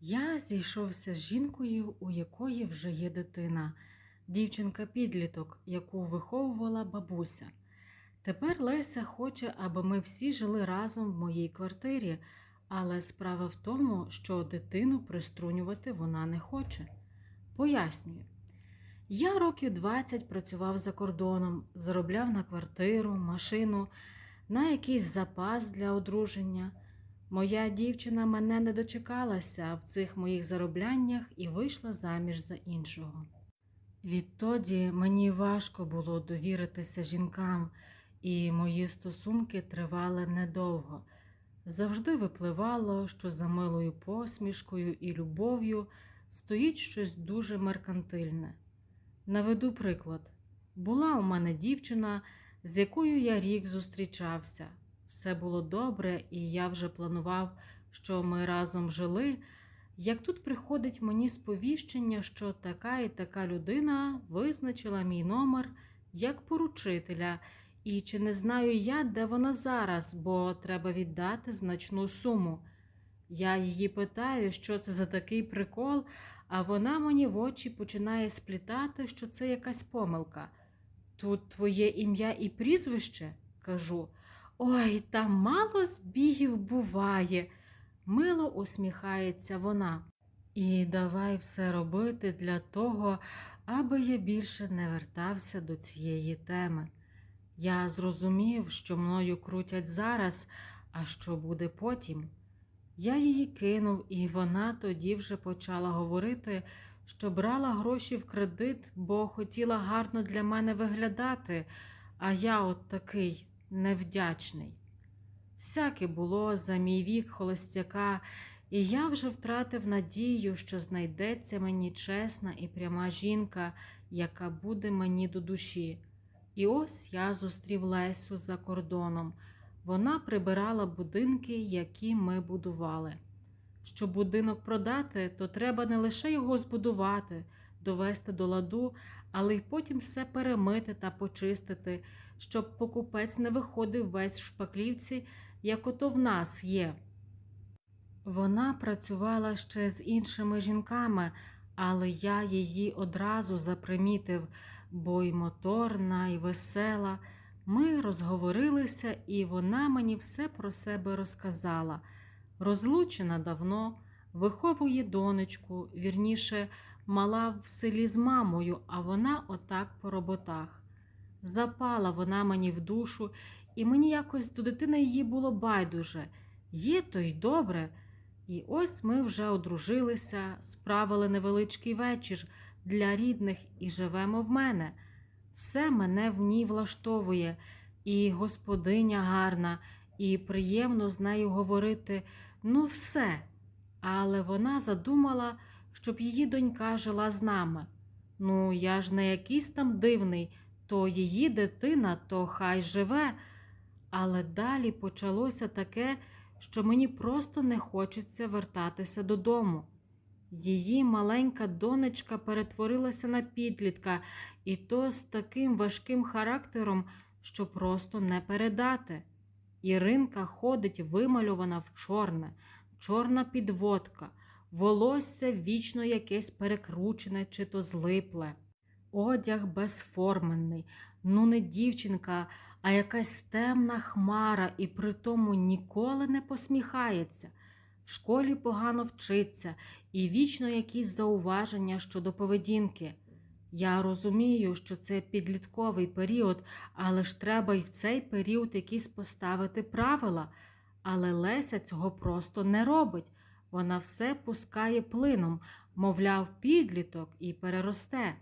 Я зійшовся з жінкою, у якої вже є дитина, дівчинка-підліток, яку виховувала бабуся. Тепер Леся хоче, аби ми всі жили разом в моїй квартирі, але справа в тому, що дитину приструнювати вона не хоче. Пояснюю. Я років 20 працював за кордоном, заробляв на квартиру, машину, на якийсь запас для одруження. Моя дівчина мене не дочекалася в цих моїх заробляннях і вийшла заміж за іншого. Відтоді мені важко було довіритися жінкам, і мої стосунки тривали недовго. Завжди випливало, що за милою посмішкою і любов'ю стоїть щось дуже меркантильне. Наведу приклад. Була у мене дівчина, з якою я рік зустрічався. Все було добре, і я вже планував, що ми разом жили. Як тут приходить мені сповіщення, що така і така людина визначила мій номер як поручителя, і чи не знаю я, де вона зараз, бо треба віддати значну суму. Я її питаю, що це за такий прикол, а вона мені в очі починає сплітати, що це якась помилка. Тут твоє ім'я і прізвище, кажу. Ой, та мало збігів буває, мило усміхається вона. І давай все робити для того, аби я більше не вертався до цієї теми. Я зрозумів, що мною крутять зараз, а що буде потім. Я її кинув, і вона тоді вже почала говорити, що брала гроші в кредит, бо хотіла гарно для мене виглядати, а я от такий невдячний. Всяке було за мій вік холостяка, і я вже втратив надію, що знайдеться мені чесна і пряма жінка, яка буде мені до душі. І ось я зустрів Лесю за кордоном. Вона прибирала будинки, які ми будували. Щоб будинок продати, то треба не лише його збудувати, довести до ладу, але й потім все перемити та почистити, щоб покупець не виходив весь в шпаклівці, як ото в нас є. Вона працювала ще з іншими жінками, але я її одразу запримітив, бо й моторна, і весела. Ми розговорилися, і вона мені все про себе розказала. Розлучена давно, виховує донечку, вірніше, мала в селі з мамою, а вона отак по роботах. Запала вона мені в душу, і мені якось до дитини її було байдуже. Є то й добре. І ось ми вже одружилися, справили невеличкий вечір для рідних і живемо в мене. Все мене в ній влаштовує, і господиня гарна, і приємно з нею говорити ну, все. Але вона задумала, щоб її донька жила з нами. Ну, я ж не якийсь там дивний, то її дитина, то хай живе. Але далі почалося таке, що мені просто не хочеться вертатися додому. Її маленька донечка перетворилася на підлітка, і то з таким важким характером, що просто не передати. Іринка ходить вимальована в чорне, чорна підводка, волосся вічно якесь перекручене чи то злипле. Одяг безформенний, ну не дівчинка, а якась темна хмара, і при тому ніколи не посміхається. В школі погано вчиться і вічно якісь зауваження щодо поведінки. Я розумію, що це підлітковий період, але ж треба й в цей період якісь поставити правила. Але Леся цього просто не робить. Вона все пускає плином, мовляв, підліток і переросте.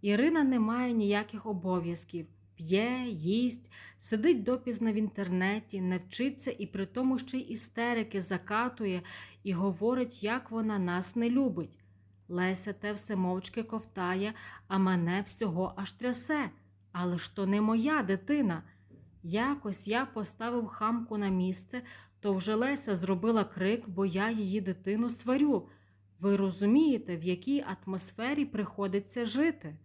Ірина не має ніяких обов'язків. П'є, їсть, сидить допізно в інтернеті, не вчиться і при тому ще й істерики закатує і говорить, як вона нас не любить. Леся те все мовчки ковтає, а мене всього аж трясе. Але ж то не моя дитина. Якось я поставив хамку на місце, то вже Леся зробила крик, бо я її дитину сварю. Ви розумієте, в якій атмосфері приходиться жити?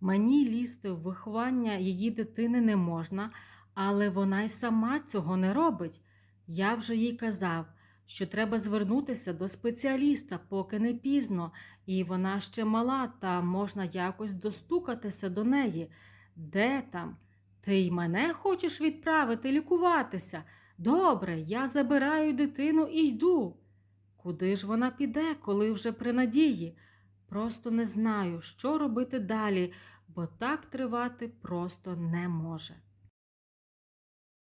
Мені лізти в виховання її дитини не можна, але вона й сама цього не робить. Я вже їй казав, що треба звернутися до спеціаліста, поки не пізно, і вона ще мала, та можна якось достукатися до неї. Де там? Ти й мене хочеш відправити лікуватися? Добре, я забираю дитину і йду. Куди ж вона піде, коли вже при надії? Просто не знаю, що робити далі, бо так тривати просто не може.